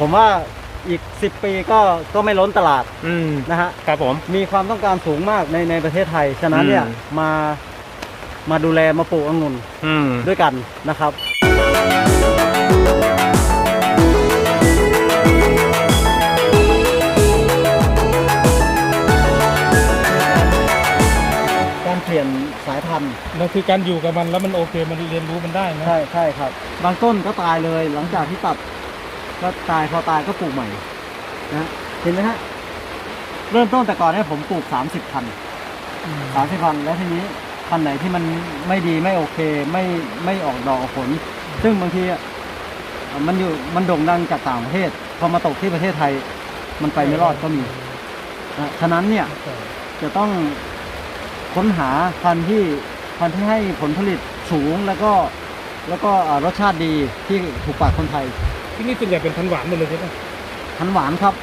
ผมว่าอีก 10 ปีก็ก็ไม่ล้นตลาดอืมนะฮะครับผม มีความต้องการสูงมากในในประเทศไทย ฉะนั้นเนี่ยอืม มามาดูแลมาปลูกองุ่นอืม ด้วยกันนะครับ การเปลี่ยนสายพันธุ์มันคือการอยู่กับมันแล้วมันโอเคมันเรียนรู้มันได้นะ ใช่ใช่ครับ บางต้นก็ตายเลยหลังจากที่ตัด ก็ตายพอตายก็ปลูกใหม่นะเห็นไหมฮะเริ่มต้นแต่ก่อนเนี่ยผมปลูก30พันสามสิบพันแล้วทีนี้พันธุ์ไหนที่มันไม่ดีไม่โอเคไม่ไม่ออกดอกออกผล ซึ่งบางทีอะมันอยู่มันโด่งดังจากต่างประเทศ พอมาตกที่ประเทศไทย มันไปไม่รอดก็มีนะฉะนั้นเนี่ยจะต้องค้นหาพันธุ์ที่พันธุ์ที่ให้ผลผลิตสูงแล้วก็แล้วก็อ่ารสชาติดีที่ถูกปากคนไทย ที่นี่ส่วนใหญ่เป็นพันธุ์หวานหมดเลยใช่ไหมพันธุ์หวานครับ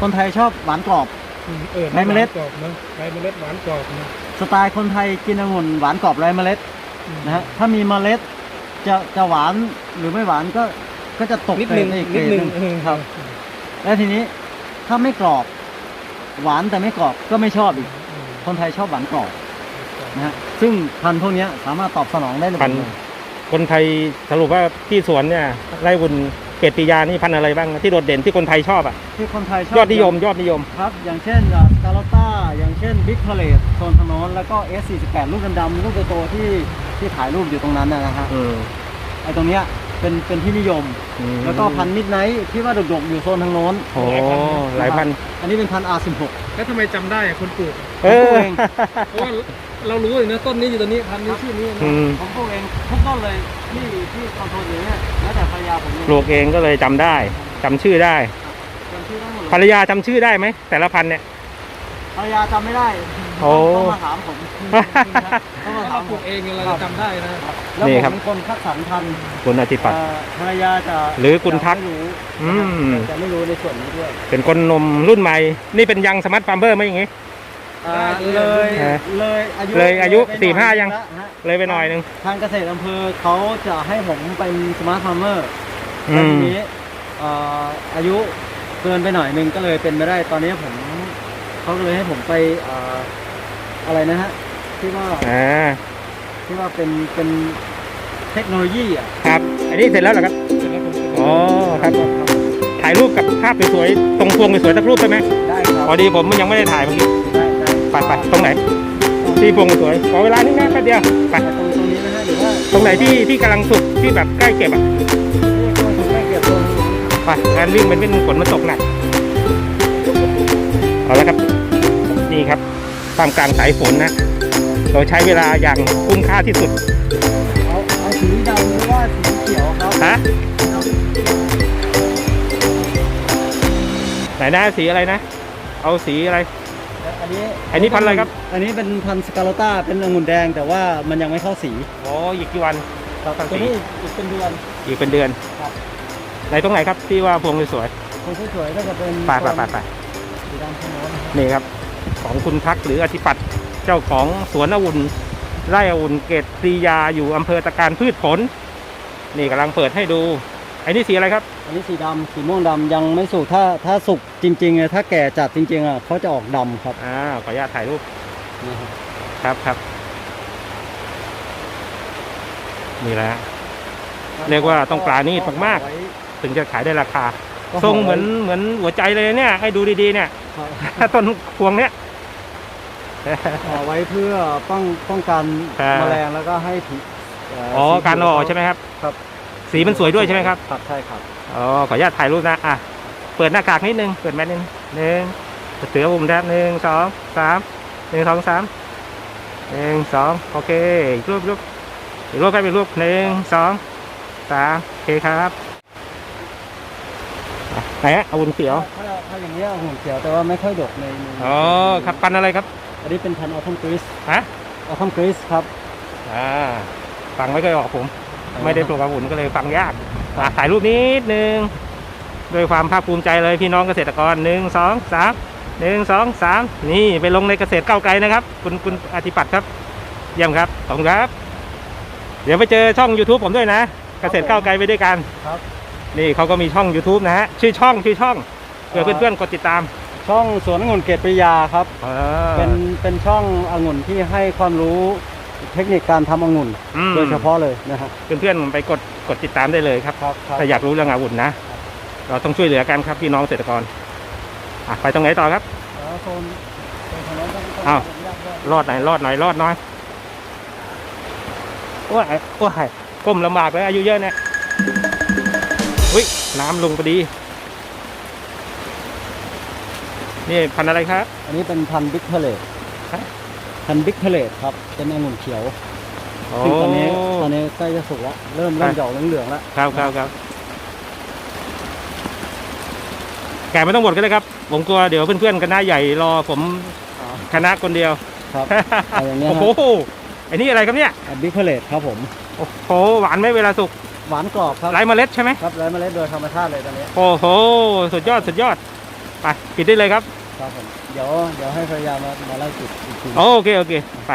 คนไทยชอบหวานกรอบ อืมเออในเมล็ด หวานกรอบนะในเมล็ดหวานกรอบนะสไตล์คนไทยกินองุ่นหวานกรอบไร้เมล็ดนะฮะถ้ามีเมล็ดจะจะหวานหรือไม่หวานก็ก็จะตกนิดนึงไปอีกนิดนึงเกรเออครับ แล้วทีนี้ถ้าไม่กรอบ หวานแต่ไม่กรอบก็ไม่ชอบอีกคนไทยชอบหวานกรอบนะฮะซึ่งพันธุ์พวกเนี้ยสามารถตอบสนองได้เลยพันธุ์คนไทยสรุปว่าที่สวนเนี่ยไร่วุน เกตปิยานี่พันธุ์อะไรบ้างที่โดดเด่นที่คนไทยชอบอะที่คนไทยชอบยอดนิยมยอดนิยมครับ อย่างเช่นสกาโลต้าอย่างเช่นบิ๊กพาเลตโซนทางโน้นแล้วก็ S48 ลูกดำๆลูกโตๆที่ที่ถ่ายรูปอยู่ตรงนั้นนะฮะอืมไอ้ตรงเนี้ยเป็นเป็นที่นิยมอืมแล้วก็พันมิดไนท์ที่ว่าดกๆอยู่โซนทางโน้นโอ้หลายพัน อันนี้เป็นพัน R16 แล้วทำไมจำได้อะคนปลูกเออผมปลูกเองเพราะว่า เรารู้เลยนะต้นนี้อยู่ตัวนี้พันธุ์นี้ชื่อนี้นะอืม ผมปลูกเองทุกต้นเลยที่ที่คอนโทรลอยู่เนี่ยแล้วแต่ภรรยาผมเนี่ยปลูกเองก็เลยจำได้จำชื่อได้ จำชื่อได้หมดเลยภรรยาจำชื่อได้ไหมแต่ละพันธุ์เนี่ย ภรรยาจำไม่ได้โอ้ ต้องมาถามผมต้องมาถ้าถาเรามปผลูมกเองเราจะจำได้นะแล้วนี่ผมครับ เป็นคนคัดสรรพันธุ์คุณอาทิตย์ปัตย์ เอ่อภรรยาจะหรือคุณทัก จะไม่รู้อืม จะไม่รู้ในส่วนนี้ด้วยเป็นคนหนมรุ่นใหม่ นี่เป็นยังสมาร์ทฟาร์มเบอร์ไหมอย่างงี้ อ่าเลยฮะเลยอายุเลยอายุไปสี่ห้าน่อยังละฮะเลยไปหน่อยนึง ทางเกษตรอำเภอเขาจะให้ผมเป็นสมาร์ทฟาร์มเมอร์อืแล้วมทีนี้เอ่ออายุเกินไปหน่อยนึงก็เลยเป็นไม่ได้ตอนนี้ผมเขาก็เลยให้ผมไปเอ่ออะไรนะฮะที่ว่าอ่าที่ว่าเป็นเป็นเทคโนโลยีอะครับ อันนี้เสร็จแล้วเหรอครับ เสร็จแล้วผมเสร็จอ๋อครับ ถ่ายรูปกับภาพสวยๆตรงพวงสวยๆสักรูปได้ไหมได้ครับพอดีผมยังไม่ได้ถ่ายเมื่อกี้ได้ ได้ไปไปตรงไหน ที่พวงสวยขอเวลานิดนะแป๊บเดียวไปตรงตรงนี้นะฮะหรือว่าตรงไหนที่ที่กำลังสุกที่แบบใกล้เก็บอะที่คนสุดไม่เก็บตรงไปงานวิ่งมันเป็นฝนมันตกหนักเอาละครับนี่ครับท่ามกลางสายฝนนะ เราใช้เวลาอย่างคุ้มค่าที่สุดเอาเอาสีดำหรือว่าสีเขียวครับฮะไหนนะสีอะไรนะ เอาสีอะไร อันนี้อันนี้พันธุ์อะไรครับ อันนี้เป็นพันธุ์สกาโลต้าเป็นองุ่นแดงแต่ว่ามันยังไม่เข้าสีอ๋ออีกกี่วัน ครับพันธุ์สี ตัวนี้อีกเป็นเดือน อีกเป็นเดือนครับ ไหนตรงไหนครับที่ว่าพวงสวยคนสวยๆก็จะเป็นๆไปไปไปไปสีดำชนโนนะครับนี่ครับ ของคุณทักษ์หรืออธิปัตย์เจ้าของสวนองุ่นไร่องุ่นเกตปรียาอยู่อำเภอตะการพืชผล นี่กำลังเปิดให้ดูไอ้นี่สีอะไรครับ อันนี้สีดำสีม่วงดำยังไม่สุกถ้าถ้าสุกจริงๆอะถ้าแก่จัดจริงๆอะเขาจะออกดำครับอ่าขออนุญาตถ่ายรูปนะครับครับครับนี่แหละ เรียกว่าต้องปราณีตมากๆถึงจะขายได้ราคาทรงเหมือนเหมือนหัวใจเลยเนี่ย ให้ดูดีๆเนี่ย ครับต้นพวงเนี้ยเอาไว้เพื่อป้องป้องกันครับ แมลงแล้วก็ให้ผีเอ๋อสีการออกเขียวใช่ไหมครับ ครับ สีมันสวยด้วยใช่ไหมครับ ครับใช่ครับอ๋อขออนุญาตถ่ายรูปนะอะเปิดหน้ากากนิดนึงเปิดแมสนิดนึงหนึ่งเสือบุ่มแดบหนึ่งสองสามหนึ่งสองสามหนึ่งสองโอเคอีกรูปรูปอีกรูปไปเป็นรูปหนึ่งสองสามโอเคครับอะไหนฮะอาวุธเขียวถ้าถ้าอย่างนี้ยหุ่นเขียวแต่ว่าไม่ค่อยดกในในอ๋อครับปันอะไรครับ อันนี้เป็นพันธุ์ออทัมกริสฮะออทัมกริสครับอ่าฟังไม่ค่อยออกผม ไม่ได้ปลูกอาวุธก็เลยฟังยากอะถ่ายรูปนิดนึงด้วยความภาคภูมิใจเลยพี่น้องเกษตรกรหนึ่งสองสามหนึ่งสองสามนี่ไปลงในเกษตรก้าวไกลนะครับ คุณคุณอธิปัตย์ครับ เยี่ยมครับขอบคุณครับ เดี๋ยวไปเจอช่อง YouTube ผมด้วยนะ เกษตรก้าวไกลไปด้วยกันครับ นี่เขาก็มีช่อง YouTube นะฮะชื่อช่องชื่อช่องเผื่อเอ่อเพื่อนๆกดติดตาม ช่องสวนองุ่นเกตปริยาครับเออเป็นเป็นช่ององุ่นที่ให้ความรู้ เทคนิคการทำองุ่นอืม โดยเฉพาะเลยนะฮะ เพื่อนๆไปกดกดติดตามได้เลยครับ ครับครับ ถ้าอยากรู้เรื่องอาวุธนะ เราต้องช่วยเหลือกันครับพี่น้องเกษตรกรอะไปตรงไหนต่อครับ แล้วโซนโซนถนนต้องต้องอ้าวต้องรอดหน่อยรอดหน่อยรอดหน่อยโอ้ยโอ้ยก้มลำบากเลยอายุเยอะเนี่ยอุ้ยน้ำลงพอดี นี่พันธุ์อะไรครับ อันนี้เป็นพันธุ์บิ๊กเทเลตฮะ พันธุ์บิ๊กเทเลตครับ เป็นองุ่นเขียวโอ้ซึ่งตอนนี้ตอนนี้ใกล้จะสุกแล้ว เริ่มเริ่มจะออกเหลืองๆแล้วครับครับครับแกะไม่ต้องหมดก็ได้ครับ ผมกลัวเดี๋ยวเพื่อนๆคณะใหญ่รอผมอ๋อคณะคนเดียวครับเอาอย่างเงี้ยโอ้นะโหไอ้นี่อะไรครับเนี่ยบิ๊กเทเลตครับผมโอ้โหหวานไหมเวลาสุกหวานกรอบครับไร้เมล็ดใช่ไหมครับไร้เมล็ดโดยธรรมชาติเลยตอนนี้โอ้โหสุดยอดสุดยอดไปปิดได้เลยครับ ครับผมเดี๋ยวเดี๋ยวให้ภรรยามามาไล่จุดอีกทีโอเคโอเคไป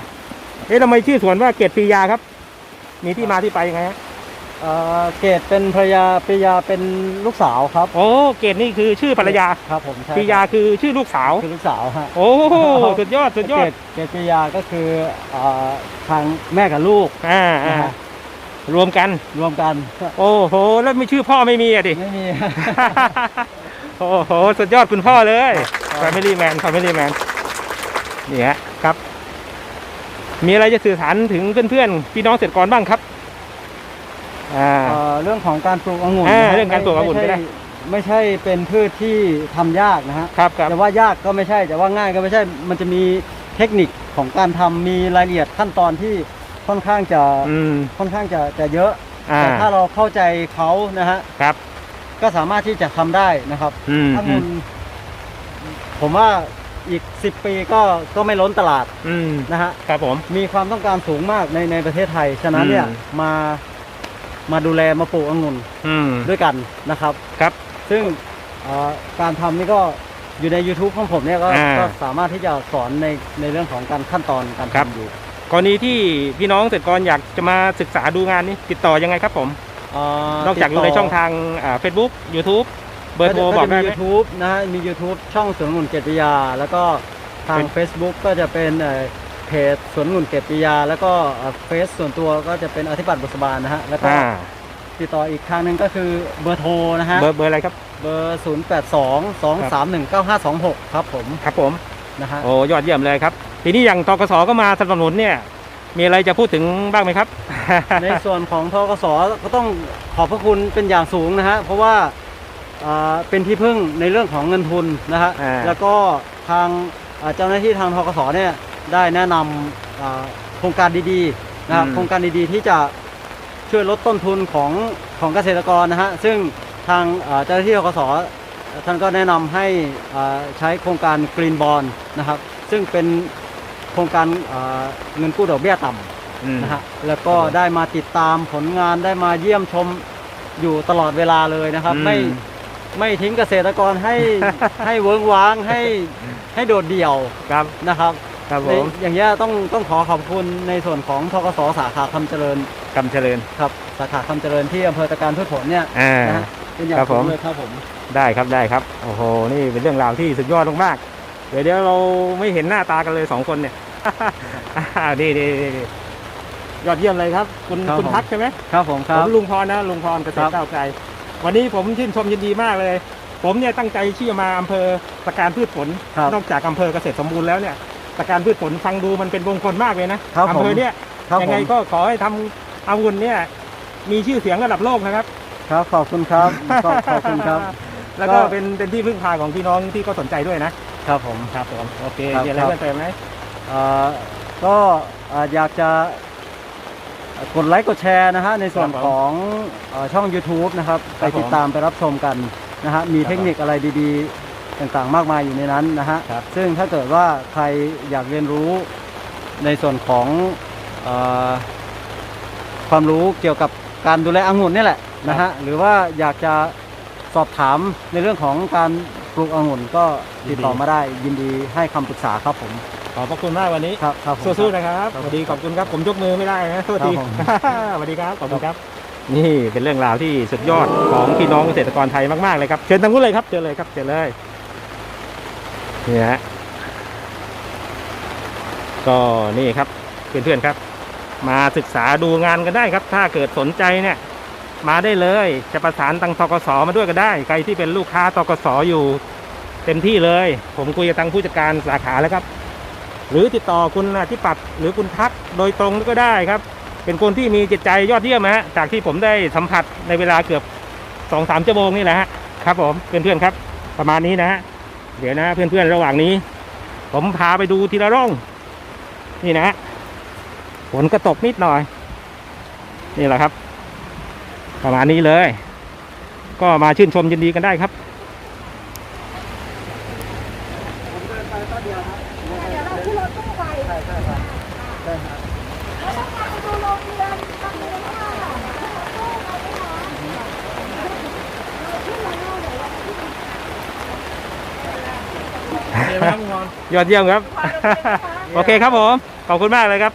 เอ๊ะทำไมชื่อสวนว่าเกตปียาครับ มีที่มาที่ไปยังไงฮะเอ่อเกดเป็นภรรยาปริยาเป็นลูกสาวครับโอ้เกตนี่คือชื่อภรรยาครับผมใช่ปียาคือชื่อลูกสาว คือลูกสาวฮะโอ้สุดยอดสุดยอเกดดเกดปริยาก็คือเอ่อทางแม่กับลูกอ่าอ่านะฮะรวมกัน รวมกัน โอ้โห แล้วไม่ชื่อพ่อไม่มีอะดิ ไม่มี โอ้โห สุดยอดคุณพ่อเลยครับ Family Man Family Man นี่ฮะครับ มีอะไรจะสื่อสารถึงเพื่อนๆ พี่น้องเกษตรกรบ้างครับอ่า เอ่อเรื่องของการปลูกองุ่นอ่านะฮะเรื่องการปลูกองุ่นไม่ก็ได้ใช่ไม่ใช่เป็นพืชที่ทำยากนะฮะครับครับ แต่ว่ายากก็ไม่ใช่แต่ว่าง่ายก็ไม่ใช่ มันจะมีเทคนิคของการทำมีรายละเอียดขั้นตอนที่ค่อนข้างจะอืม ค่อนข้างจะจะเยอะอ่า แต่ถ้าเราเข้าใจเขานะฮะครับ ก็สามารถที่จะทำได้นะครับอืมองุ่นผมว่าอีก 10 ปีก็ก็ไม่ล้นตลาดอืมนะฮะ ครับผม มีความต้องการสูงมากในในประเทศไทย ฉะนั้นเนี่ยอืม มา มาดูแลมาปลูกองุ่นอืมด้วยกันนะครับ ครับ ซึ่งเอ่อการทำนี่ก็อยู่ใน YouTube ของผมเนี่ยก็อ่าก็สามารถที่จะสอนในในเรื่องของการขั้นตอนการครับ ทำอยู่ กรณีที่พี่น้องเกษตรกรอยากจะมาศึกษาดูงานนี้ติดต่อยังไงครับผมเอ่อ นอกจากอยู่ในช่องทางอ่าเฟซบุ๊กยูทูบเบอร์โทรบอกได้มีไหม YouTube นะฮะมี YouTube ช่องสวนองุ่นเกยรติยา แล้วก็ทางเป็น Facebook ก็จะเป็นเอ่อเพจสวนองุ่นเกยรติยา แล้วก็เฟซส่วนตัวก็จะเป็นอธิบัติบุษบาลนะฮะแล้วก็อ่าติดต่ออีกทางหนึ่งก็คือเบอร์โทรนะฮะเบอร์เบอร์อะไรครับเบอร์0 8 2 2 3 1 9 5 2 6 ครับผมครับผมนะฮะโอ้ยอดเยี่ยมเลยครับ ทีนี้อย่างตกสก็มาสนับสนุนเนี่ย มีอะไรจะพูดถึงบ้างไหมครับ ในส่วนของทกสก็ต้องขอบพระคุณเป็นอย่างสูงนะฮะเพราะว่าอ่าเป็นที่พึ่งในเรื่องของเงินทุนนะฮะอ่า แล้วก็ทางอ่าเจ้าหน้าที่ทางทกสเนี่ยได้แนะนำอ่าโครงการดีๆนะครับโครงการดีๆที่จะช่วยลดต้นทุนของของเกษตรกรนะฮะซึ่งทางอ่าเจ้าหน้าที่ทกสท่านก็แนะนำให้อ่าใช้โครงการ Green Bond นะครับซึ่งเป็น โครงการอ่าเงินกู้ดอกเบี้ยต่ำอืมนะฮะแล้วก็ครับผมได้มาติดตามผลงานได้มาเยี่ยมชมอยู่ตลอดเวลาเลยนะครับอืมไม่ไม่ทิ้งเกษตรกรให้ให้เวิ้งว้างให้ให้โดดเดี่ยวครับนะครับครับผในมอย่างเงี้ยต้องต้องขอขอบคุณในส่วนของทกสสาขาคำเจริญกำเจริญครับสาขาคำเจริญที่อำเภอตะการพืชผลเนี่ยอ่านะฮะเป็นอย่างครับผสูมงเลยครับผมได้ครับได้ครับโอ้โหนี่เป็นเรื่องราวที่สุดยอดมากๆ เดี๋ยวเดี๋ยวเราไม่เห็นหน้าตากันเลยสองคนเนี่ยอ่านี่นี่นี่นี่ยอดเยี่ยมเลยครับ คุณครับคุณผมทักใช่ไหมครับผมคผรับ มลุงพรนะลุงพรเกษตครัรบ ก้าวไกล วันนี้ผมชื่นชมยินดีมากเลย ผมเนี่ยตั้งใจที่จะมาอำเภอตะการพืชผล ครับ นอกจากอำเภอเกษตรสมบูรณ์แล้วเนี่ยตะการพืชผลฟังดูมันเป็นมงคลมากเลยนะครับอำเภอผมเนี่ยครับยังผไงมก็ขอให้ทำอาวุธเนี่ยมีชื่อเสียงระดับโลกนะครับ ครับขอบคุณครับขอบขอบคุณครับ แล้วก็ก็ เป็นเป็นที่พึ่งพาของพี่น้องที่ก็สนใจด้วยนะ ครับผมครับผมโอเคครับมีอะไรครับ เพิ่มเติมไหมเอ่อก็เอ่ออยากจะกดไลค์กดแชร์นะฮะในส่วนของเอ่อช่อง YouTube นะครับ ไปติดตามไปรับชมกันนะฮะมีเทคนิคอะไรดีๆ ต่างๆ มากมายอยู่ในนั้นนะฮะครับซึ่งถ้าเกิดว่าใครอยากเรียนรู้ในส่วนของเออความรู้เกี่ยวกับการดูแลองุ่นนี่แหละนะฮะหรือว่าอยากจะสอบถามในเรื่องของการ ปลูกองุ่นก็ติดต่อมาได้ยินดีให้คำปรึกษาครับผมขอบพระคุณมากวันนี้ ครับครับผม สู้ๆนะครับครับสวัสดีขอบคุณครับ ผมยกมือไม่ได้นะโทษทีครับผม สวัสดีครับ ขอบคุณครับ นี่เป็นเรื่องราวที่สุดยอดของพี่น้องเกษตรกรไทยมากๆเลยครับ เชิญทางนู้นเลยครับ เชิญเลยครับ เชิญเลยนี่ฮะ ก็นี่ครับ เพื่อนๆครับ มาศึกษาดูงานกันได้ครับ ถ้าเกิดสนใจเนี่ย มาได้เลย จะประสานตังทกสมาด้วยก็ได้ ใครที่เป็นลูกค้าตกสอยู่เต็มที่เลย ผมคุยกับทางผู้จัดการสาขาแล้วครับ หรือติดต่อคุณอธิปัตหรือคุณทักโดยตรงก็ได้ครับ เป็นคนที่มีจิตใจยอดเยี่ยมฮะจากที่ผมได้สัมผัสในเวลาเกือบสองสามชั่วโมงนี่แหละฮะครับผมเพื่อนๆครับ ประมาณนี้นะฮะเดี๋ยวนะเพื่อนๆระหว่างนี้ ผมพาไปดูทีละร่อง นี่นะฮะฝนก็ตกนิดหน่อย นี่แหละครับ ประมาณนี้เลย ก็มาชื่นชมยินดีกันได้ครับเดี๋ยวเราขึ้นรถตู้ไปใช่ใช่ครับใช่ครับแล้วต้องการไปดูโรงเรียนทำเรียนว่าตู้ไปไหมคะขึ้นมาเล่าเดี๋ยวเราขึ้นเดี๋ยวนะครับคุณพรยอดเยี่ยมครับ โอเคครับผม ขอบคุณมากเลยครับ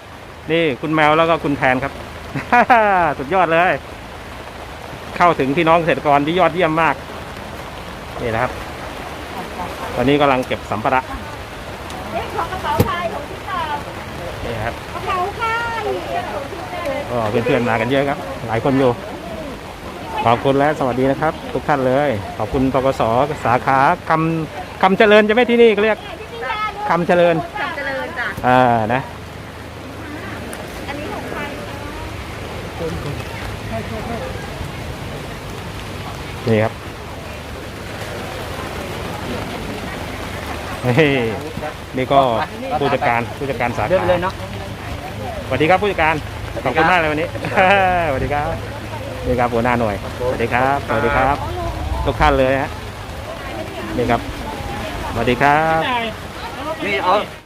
นี่คุณแมวแล้วก็คุณแทนครับ สุดยอดเลย เข้าถึงพี่น้องเกษตรกรที่ยอดเยี่ยมมาก นี่นะครับ ตอนนี้กำลังเก็บสัมภาระเอ๊ะของกระเป๋าชายของที่ตานี่ครับกระเป๋าผ้าอีกของที่แม่ก็เพื่อนๆมากันเยอะครับ หลายคนอยู่ ขอบคุณและสวัสดีนะครับ ทุกท่านเลย ขอบคุณตกสสาขาคำคำเจริญจะไม่ที่นี่ก็เรียกคำเจริญจำเจริญจ้ะอ่านะ อันนี้ของใคร นี่ครับเฮ้ยนี่ก็ผู้จัดการผู้จัดการสาเดินขาไปเลยเนาะสวัสดีครับผู้จัดการขอบคุณมากเลยวันนี้สวัสดีครับนี่ครับหัวหน้าหน่วยสวัสดีครับสวัสดีครับทุกท่านเลยฮะนี่ครับสวัสดีครับนี่เอา